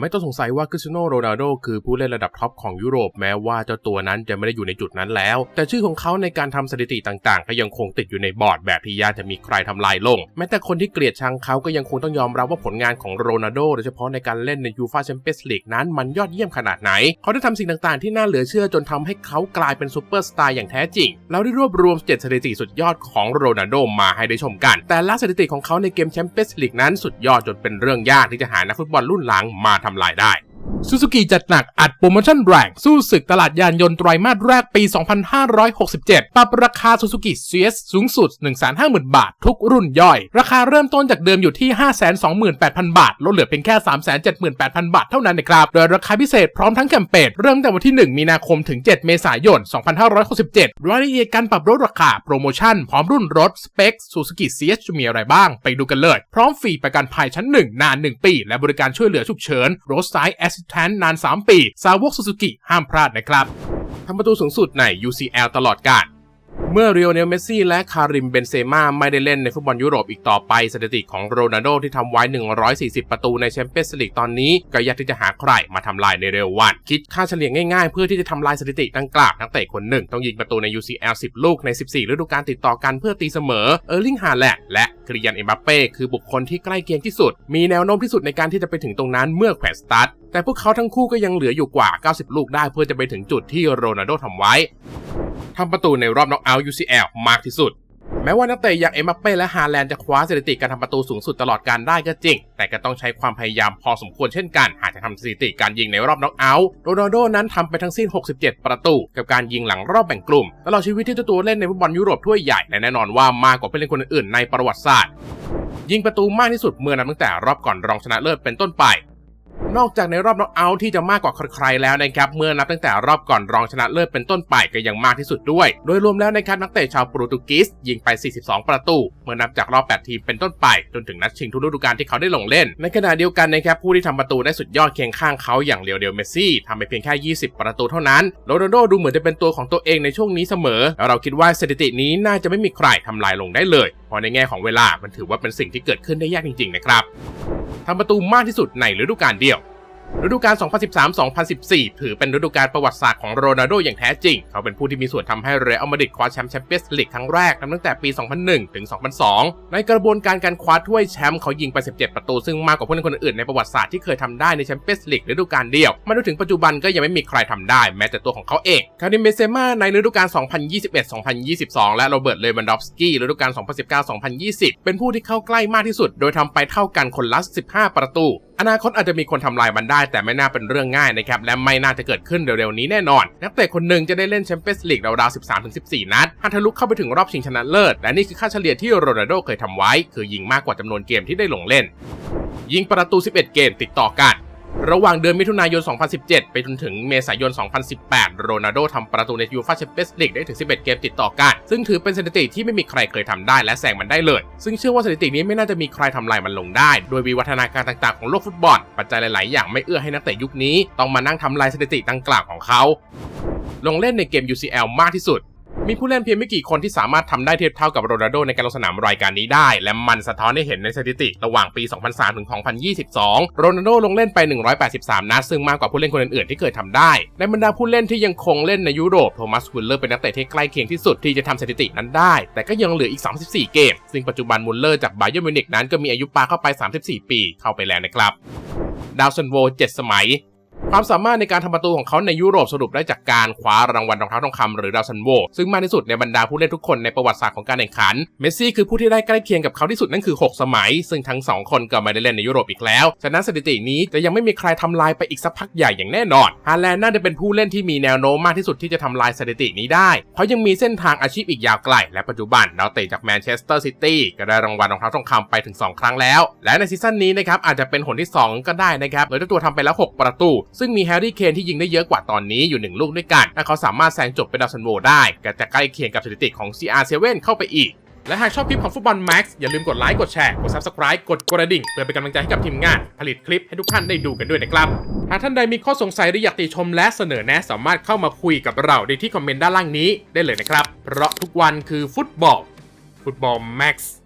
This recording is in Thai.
ไม่ต้องสงสัยว่าคริสเตียโนโรนัลโดคือผู้เล่นระดับท็อปของยุโรปแม้ว่าเจ้าตัวนั้นจะไม่ได้อยู่ในจุดนั้นแล้ว แต่ชื่อของเขาในการทำสถิติต่างๆ ก็ยังคงติดอยู่ในบอร์ดแบบที่ยากจะมีใครทำลายลง แม้แต่คนที่เกลียดชังเขาก็ยังคงต้องยอมรับว่าผลงานของโรนัลโดโดยเฉพาะในการเล่นในยูฟาแชมเปี้ยนส์ลีกนั้นมันยอดเยี่ยมขนาดไหน เขาได้ทำสิ่งต่างๆ ที่น่าเหลือเชื่อจนทำให้เขากลายเป็นซูเปอร์สตาร์อย่างแท้จริง แล้วได้รวบรวม7สถิติสุดยอดของโรนัลโดมาให้ได้ชมกัน แต่ละสถิติของเขาในเกมแชมเปี้ยนส์ลีกนั้นสุดยอดจนเป็นเรื่องยากที่จะหานักฟุตบอลรุ่นหลังมาทำลายได้ ซูซูกิจัดหนักอัดโปรโมชั่นแรงสู้ศึกตลาดยานยนต์ไตรมาสแรกปี 2567 ปรับราคาซูซูกิเซียสสูงสุด 150,000 บาท ทุกรุ่นย่อย ราคาเริ่มต้นจากเดิมอยู่ที่ 528,000 บาท ลดเหลือเพียงแค่ 378,000 บาทเท่านั้นนะครับ โดยราคาพิเศษพร้อมทั้งแคมเปญเริ่มตั้งแต่วันที่ 1 มีนาคมถึง 7 เมษายน 2567 รายละเอียดการปรับลดราคาโปรโมชั่นพร้อมรุ่นรถสเปคซูซูกิเซียสจะมีอะไรบ้าง ไปดูกันเลย พร้อมฟรีประกันภัยชั้น 1 นาน 1 ปี และบริการช่วยเหลือฉุกเฉินรถไซส์แทนนาน 3 ปี สาวกซูซูกิห้ามพลาดนะครับทำประตูสูงสุดใน UCL ตลอดกาล เมื่อเรียวเนลเมสซี่และคาริมเบนเซม่าไม่ได้เล่นในฟุตบอลยุโรปอีกต่อไปสถิติของโรนัลโดที่ทำไว้ 140 ประตูในแชมเปี้ยนส์ลีกตอนนี้ ก็ยากที่จะหาใครมาทำลายในเร็ววัน คิดค่าเฉลี่ยง่ายๆ เพื่อที่จะทำลายสถิติดังกล่าวนักเตะคนหนึ่ง ต้องยิงประตูใน UCL 10 ลูกใน 14 ฤดูกาลติดต่อกันเพื่อตีเสมอเออร์ลิงฮาแลนด์และคริยันเอ็มบัปเป้คือบุคคลที่ใกล้เคียงที่สุด มีแนวโน้มที่สุดในการที่จะไปถึงตรงนั้นเมื่อแขวนสตาร์ทแต่พวกเขาทั้งคู่ก็ยังเหลืออยู่กว่า 90 ลูกได้เพื่อจะไปถึงจุดที่โรนัลโดทำไว้ ทำประตูในรอบน็อกเอาท์ UCL มากที่สุด แม้ว่านักเตะอย่างเอ็มบัปเป้และฮาแลนด์จะคว้าสถิติการทำประตูสูงสุดตลอดการได้ก็จริง แต่ก็ต้องใช้ความพยายามพอสมควรเช่นกัน หากจะทำสถิติการยิงในรอบน็อกเอาท์โรนัลโดนั้นทำไปทั้งสิ้น 67 ประตู กับการยิงหลังรอบแบ่งกลุ่มตลอดชีวิตที่เจ้าตัวเล่นในฟุตบอลยุโรปถ้วยใหญ่และแน่นอนว่ามากกว่าผู้เล่นคนอื่นในประวัติศาสตร์ยิงประตูมากที่สุดเมื่อนับตั้งแต่รอบก่อนรองชนะเลิศเป็นต้นไป นอกจากในรอบน็อกเอาท์ที่จะมากกว่าใครๆแล้วนะครับเมื่อนับตั้งแต่รอบก่อนรองชนะเลิศเป็นต้นไปก็ยังมากที่สุดด้วย โดยรวมแล้วนะครับนักเตะชาวโปรตุเกสยิงไป 42 ประตู เมื่อนับจากรอบ 8 ทีมเป็นต้นไป จนถึงนัดชิงทุกฤดูกาลที่เขาได้ลงเล่น ในขณะเดียวกันนะครับผู้ที่ทำประตูได้สุดยอดเคียงข้างเขาอย่างเลียวเดลเมสซี่ทำไปเพียงแค่ 20 ประตูเท่านั้นโรนัลโดดูเหมือนจะเป็นตัวของตัวเองในช่วงนี้เสมอแล้วเราคิดว่าสถิตินี้น่าจะไม่มีใครทำลายลงได้เลยเพราะในแง่ของเวลามันถือว่าเป็นสิ่งที่เกิดขึ้นได้ยากจริงๆนะครับ ทำประตูมากที่สุดในฤดูกาลเดียว ฤดูกาล 2013-2014 ถือเป็นฤดูกาลประวัติศาสตร์ของโรนัลโดอย่างแท้จริง เขาเป็นผู้ที่มีส่วนทำให้เรอัลมาดริดคว้าแชมป์แชมเปี้ยนส์ลีกครั้งแรกนับตั้งแต่ปี 2001 ถึง 2002 ในกระบวนการการคว้าถ้วยแชมป์เขายิงไป 17 ประตู ซึ่งมากกว่าผู้เล่นคนอื่นในประวัติศาสตร์ที่เคยทำได้ในแชมเปี้ยนส์ลีกฤดูกาลเดียว มาจนถึงปัจจุบันก็ยังไม่มีใครทำได้แม้แต่ตัวของเขาเอง คาริมเบเซม่าในฤดูกาล 2021-2022 และโรเบิร์ต เลวันดอฟสกี้ฤดูกาล 2019-2020 เป็นผู้ที่เข้าใกล้มากที่สุด โดยทำไปเท่ากันคนละ 15 ประตู อนาคตอาจจะมีคนทำลายมันได้ แต่ไม่น่าเป็นเรื่องง่ายนะครับและไม่น่าจะเกิดขึ้นเร็วๆนี้แน่นอน นักเตะคนหนึ่งจะได้เล่นแชมเปี้ยนส์ลีกราวๆ 13-14 นัดหากทะลุเข้าไปถึงรอบชิงชนะเลิศและนี่คือค่าเฉลี่ยที่โรนัลโดเคยทำไว้ คือยิงมากกว่าจำนวนเกมที่ได้ลงเล่นยิงประตู 11 เกมติดต่อกัน ระหว่างเดือนมิถุนายน 2017 ไปจนถึงเมษายน 2018 โรนัลโดทำประตูในยูฟ่าแชมเปี้ยนส์ลีกได้ถึง 11 เกมติดต่อกัน ซึ่งถือเป็นสถิติที่ไม่มีใครเคยทำได้และแซงมันได้เลย ซึ่งเชื่อว่าสถิตินี้ไม่น่าจะมีใครทำลายมันลงได้ โดยวิวัฒนาการต่างๆของโลกฟุตบอล ปัจจัยหลาย ๆ อย่างไม่เอื้อให้นักเตะยุคนี้ ต้องมานั่งทำลายสถิติดังกล่าวของเขาลงเล่นในเกม UCL มากที่สุด มีผู้เล่นเพียงไม่กี่คนที่สามารถทำได้เทียบเท่ากับโรนัลโดในการลงสนามรายการนี้ได้ และมันสะท้อนให้เห็นในสถิติระหว่างปี 2003 ถึง 2022 โรนัลโดลงเล่นไป 183 นัดซึ่งมากกว่าผู้เล่นคนอื่นๆที่เคยทำได้ ในบรรดาผู้เล่นที่ยังคงเล่นในยุโรปโทมัสมุลเลอร์เป็นนักเตะที่ใกล้เคียงที่สุดที่จะทำสถิตินั้นได้ แต่ก็ยังเหลืออีก 34 เกม ซึ่งปัจจุบันมุลเลอร์จากไบเยอร์มิวนิกนั้นก็มีอายุปาเข้าไป 34 ปี เข้าไปแล้วนะครับดาวซันโว 7 สมัย ความสามารถในการทำประตูของเขาในยุโรปสรุปได้จากการคว้ารางวัลรองเท้าทองคำหรือดาวซันโวซึ่งมากที่สุดในบรรดาผู้เล่นทุกคนในประวัติศาสตร์ของการแข่งขัน เมสซี่คือผู้ที่ได้ใกล้เคียงกับเขาที่สุดนั่นคือ 6 สมัย ซึ่งทั้ง 2 คนก็ไม่ได้เล่นในยุโรปอีกแล้ว ฉะนั้นสถิตินี้จะยังไม่มีใครทำลายไปอีกสักพักใหญ่อย่างแน่นอน ฮาแลนด์น่าจะเป็นผู้เล่นที่มีแนวโน้มมากที่สุดที่จะทำลายสถิตินี้ได้ เพราะยังมีเส้นทางอาชีพอีกยาวไกล และปัจจุบันดาวเตะจากแมนเชสเตอร์ซิตี้ก็ได้รางวัลรองเท้าทองคำไปถึง 2 ครั้งแล้ว และในซีซั่นนี้นะครับอาจจะเป็นหนที่ 2 ก็ได้นะครับโดยเจ้าตัวทำไปแล้ว 6 ประตูซึ่งมีแฮร์รี่เคนที่ยิงได้เยอะกว่าตอนนี้อยู่ 1 ลูกด้วยกันถ้าเขาสามารถแซงจบเป็นดาวซันโวได้ก็จะใกล้เคียงกับสถิติของ CR7 เข้าไปอีกและหากชอบคลิปของฟุตบอลแม็กซ์อย่าลืมกดไลค์ กดแชร์ กด Subscribe กดกระดิ่ง เพื่อเป็นกำลังใจให้กับทีมงาน ผลิตคลิปให้ทุกท่านได้ดูกันด้วยนะครับ หากท่านใดมีข้อสงสัยหรืออยากติชมและเสนอแนะสามารถเข้ามาคุยกับเราได้ที่คอมเมนต์ด้านล่างนี้ได้เลยนะครับ เพราะทุกวันคือฟุตบอล ฟุตบอลแม็กซ์